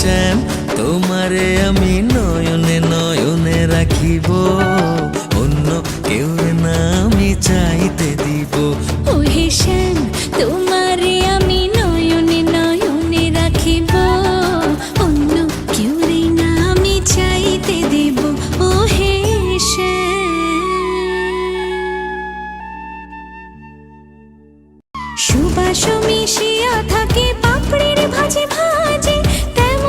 শ্যাম, তোমারে আমি নয়নে নয়নে রাখিব। অন্য কেউ না আমি চাইতে দিব। ও হে শ্যাম, তোমারে আমি নয়নে নয়নে রাখিব। অন্য কেউ না আমি চাইতে দেব। ও শ্যাম। সুবাস মিশিয়া